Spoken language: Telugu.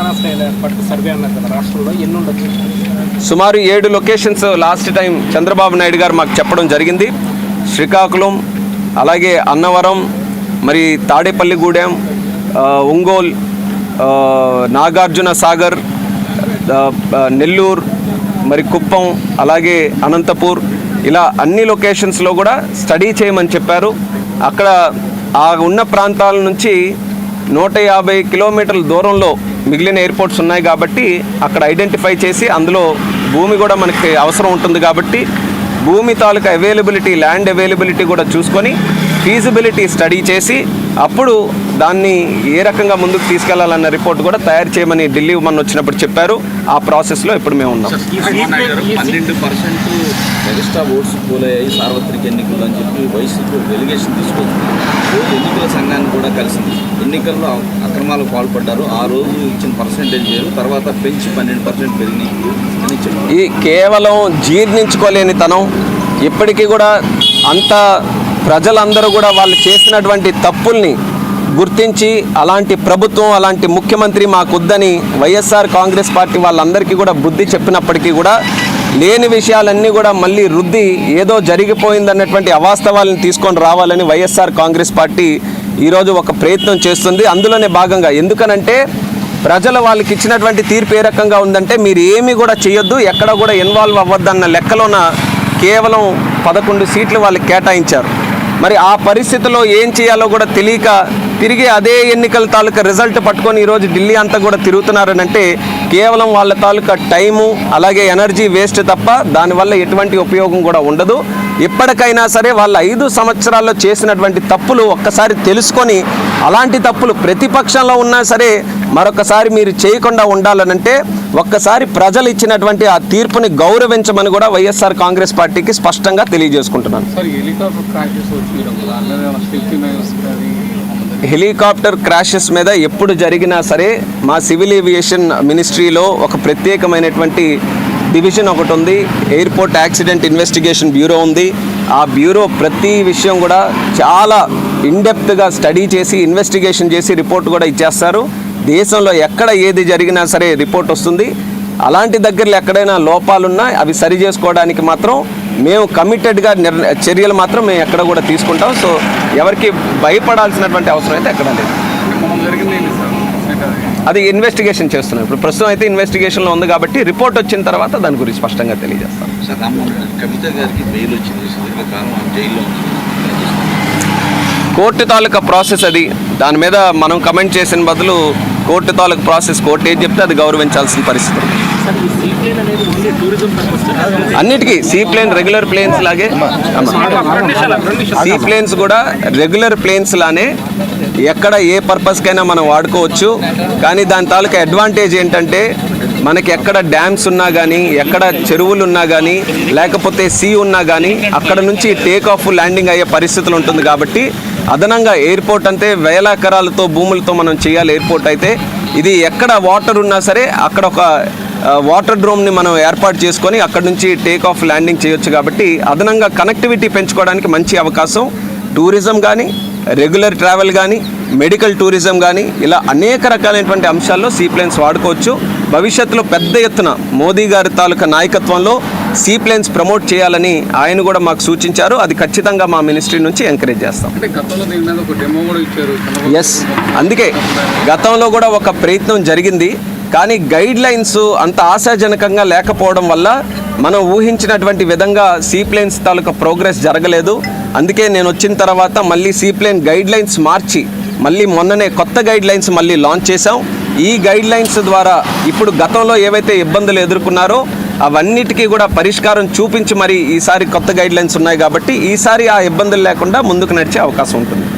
విమానాశ్రయాల ఏర్పాటు సర్వే అన్నారు కదా రాష్ట్రంలో ఎన్ని ఉండొచ్చు సుమారు ఏడు locations last time Chandrababu Naidu garu మాకు చెప్పడం జరిగింది. శ్రీకాకుళం అలాగే అన్నవరం మరి తాడేపల్లిగూడెం ఒంగోల్ నాగార్జున సాగర్ నెల్లూరు మరి కుప్పం అలాగే అనంతపూర్ ఇలా అన్ని లొకేషన్స్లో కూడా స్టడీ చేయమని చెప్పారు. అక్కడ ఆ ఉన్న ప్రాంతాల నుంచి నూట యాభై కిలోమీటర్ల దూరంలో మిగిలిన ఎయిర్పోర్ట్స్ ఉన్నాయి కాబట్టి అక్కడ ఐడెంటిఫై చేసి అందులో భూమి కూడా మనకి అవసరం ఉంటుంది కాబట్టి భూమి తాలూకా అవైలబిలిటీ ల్యాండ్ అవైలబిలిటీ కూడా చూసుకొని ఫీజిబిలిటీ స్టడీ చేసి అప్పుడు దాన్ని ఏ రకంగా ముందుకు తీసుకెళ్ళాలన్న రిపోర్ట్ కూడా తయారు చేయమని ఢిల్లీ మన వచ్చినప్పుడు చెప్పారు. ఆ ప్రాసెస్లో ఇప్పుడు మేము ఉన్నాం. పన్నెండు పర్సెంట్ ఎక్స్ట్రా ఓట్స్ పోలయ్యాయి సార్వత్రిక ఎన్నికలు అని చెప్పి వైసీపీ డెలిగేషన్ తీసుకొచ్చింది. రోజు ఎన్నికల సంఘాన్ని కూడా కలిసింది. ఎన్నికల్లో అక్రమాలకు పాల్పడ్డారు. ఆ రోజు ఇచ్చిన పర్సెంటేజ్ వేరు తర్వాత పెంచి పన్నెండు పర్సెంట్ పెరిగినాయి అని ఈ కేవలం జీర్ణించుకోలేని తనం ఇప్పటికీ కూడా అంత ప్రజలందరూ కూడా వాళ్ళు చేసినటువంటి తప్పుల్ని గుర్తించి అలాంటి ప్రభుత్వం అలాంటి ముఖ్యమంత్రి మాకొద్దని వైఎస్ఆర్ కాంగ్రెస్ పార్టీ వాళ్ళందరికీ కూడా బుద్ధి చెప్పినప్పటికీ కూడా లేని విషయాలన్నీ కూడా మళ్ళీ రుద్ది ఏదో జరిగిపోయిందన్నటువంటి అవాస్తవాలను తీసుకొని రావాలని వైఎస్ఆర్ కాంగ్రెస్ పార్టీ ఈరోజు ఒక ప్రయత్నం చేస్తుంది. అందులోనే భాగంగా ఎందుకనంటే ప్రజలు వాళ్ళకి ఇచ్చినటువంటి తీర్పు ఏ రకంగా ఉందంటే మీరు ఏమీ కూడా చేయొద్దు ఎక్కడ కూడా ఇన్వాల్వ్ అవ్వద్దన్న లెక్కలోన కేవలం పదకొండు సీట్లు వాళ్ళకి కేటాయించారు. మరి ఆ పరిస్థితిలో ఏం చేయాలో కూడా తెలియక తిరిగి అదే ఎన్నికల తాలూకా రిజల్ట్ పట్టుకొని ఈరోజు ఢిల్లీ అంతా కూడా తిరుగుతున్నారనంటే కేవలం వాళ్ళ తాలూకా టైము అలాగే ఎనర్జీ వేస్ట్ తప్ప దానివల్ల ఎటువంటి ఉపయోగం కూడా ఉండదు. ఎప్పటికైనా సరే వాళ్ళ ఐదు సంవత్సరాల్లో చేసినటువంటి తప్పులు ఒక్కసారి తెలుసుకొని అలాంటి తప్పులు ప్రతిపక్షంలో ఉన్నా సరే మరొకసారి మీరు చేయకుండా ఉండాలనంటే ఒక్కసారి ప్రజలు ఇచ్చినటువంటి ఆ తీర్పుని గౌరవించమని కూడా వైఎస్ఆర్ కాంగ్రెస్ పార్టీకి స్పష్టంగా తెలియజేసుకుంటున్నాను. హెలికాప్టర్ క్రాషెస్ మీద ఎప్పుడు జరిగినా సరే మా సివిల్ ఏవియేషన్ మినిస్ట్రీలో ఒక ప్రత్యేకమైనటువంటి డివిజన్ ఒకటి ఉంది. ఎయిర్పోర్ట్ యాక్సిడెంట్ ఇన్వెస్టిగేషన్ బ్యూరో ఉంది. ఆ బ్యూరో ప్రతి విషయం కూడా చాలా ఇన్డెప్త్గా స్టడీ చేసి ఇన్వెస్టిగేషన్ చేసి రిపోర్ట్ కూడా ఇచ్చేస్తారు. దేశంలో ఎక్కడ ఏది జరిగినా సరే రిపోర్ట్ వస్తుంది. అలాంటి దగ్గరలో ఎక్కడైనా లోపాలున్నా అవి సరి చేసుకోవడానికి మాత్రం మేము కమిటెడ్గా నిర్ చర్యలు మాత్రం మేము ఎక్కడ కూడా తీసుకుంటాం. సో ఎవరికి భయపడాల్సినటువంటి అవసరం అయితే ఎక్కడ లేదు. అది ఇన్వెస్టిగేషన్ చేస్తున్నాం. ఇప్పుడు ప్రస్తుతం అయితే ఇన్వెస్టిగేషన్లో ఉంది కాబట్టి రిపోర్ట్ వచ్చిన తర్వాత దాని గురించి స్పష్టంగా తెలియజేస్తాం. కవిత గారికి బెయిల్ వచ్చింది. జైల్లో కోర్టు తాలూకా ప్రాసెస్ అది. దాని మీద మనం కమెంట్ చేసిన బదులు కోర్టు తాలూకా ప్రాసెస్ కోర్టు ఏం చెప్తే అది గౌరవించాల్సిన పరిస్థితి ఉంది. సార్ ఈ సీ ప్లేన్ అనేది ఓన్లీ టూరిజం పర్పస్ అన్నిటికీ సీ ప్లేన్ రెగ్యులర్ ప్లేన్స్ లాగే సీ ప్లేన్స్ కూడా రెగ్యులర్ ప్లేన్స్ లానే ఎక్కడ ఏ పర్పస్కైనా మనం వాడుకోవచ్చు. కానీ దాని తాలూకా అడ్వాంటేజ్ ఏంటంటే మనకి ఎక్కడ డ్యామ్స్ ఉన్నా కానీ ఎక్కడ చెరువులు ఉన్నా కానీ లేకపోతే సీ ఉన్నా కానీ అక్కడ నుంచి టేక్ ఆఫ్ ల్యాండింగ్ అయ్యే పరిస్థితులు ఉంటుంది కాబట్టి అదనంగా ఎయిర్పోర్ట్ అంటే వేల ఎకరాలతో భూములతో మనం చేయాలి ఎయిర్పోర్ట్ అయితే ఇది ఎక్కడ వాటర్ ఉన్నా సరే అక్కడ ఒక వాటర్ డ్రోమ్ని మనం ఏర్పాటు చేసుకొని అక్కడ నుంచి టేక్ ఆఫ్ ల్యాండింగ్ చేయొచ్చు కాబట్టి అదనంగా కనెక్టివిటీ పెంచుకోవడానికి మంచి అవకాశం. టూరిజం కానీ రెగ్యులర్ ట్రావెల్ కానీ మెడికల్ టూరిజం కానీ ఇలా అనేక రకాలైనటువంటి అంశాల్లో సీప్లేన్స్ వాడుకోవచ్చు. భవిష్యత్తులో పెద్ద ఎత్తున మోదీ గారి తాలూకా నాయకత్వంలో సీప్లేన్స్ ప్రమోట్ చేయాలని ఆయన కూడా మాకు సూచించారు. అది ఖచ్చితంగా మా మినిస్ట్రీ నుంచి ఎంకరేజ్ చేస్తాం. ఎస్ అందుకే గతంలో కూడా ఒక ప్రయత్నం జరిగింది. కానీ గైడ్ లైన్స్ అంత ఆశాజనకంగా లేకపోవడం వల్ల మనం ఊహించినటువంటి విధంగా సీప్లేన్స్ తాలూకా ప్రోగ్రెస్ జరగలేదు. అందుకే నేను వచ్చిన తర్వాత మళ్ళీ సీప్లేన్ గైడ్ లైన్స్ మార్చి మళ్ళీ మొన్ననే కొత్త గైడ్ లైన్స్ మళ్ళీ లాంచ్ చేశాం. ఈ గైడ్ లైన్స్ ద్వారా ఇప్పుడు గతంలో ఏవైతే ఇబ్బందులు ఎదుర్కొన్నారో అవన్నిటికీ కూడా పరిష్కారం చూపించి మరి ఈసారి కొత్త గైడ్ లైన్స్ ఉన్నాయి కాబట్టి ఈసారి ఆ ఇబ్బందులు లేకుండా ముందుకు నడిచే అవకాశం ఉంటుంది.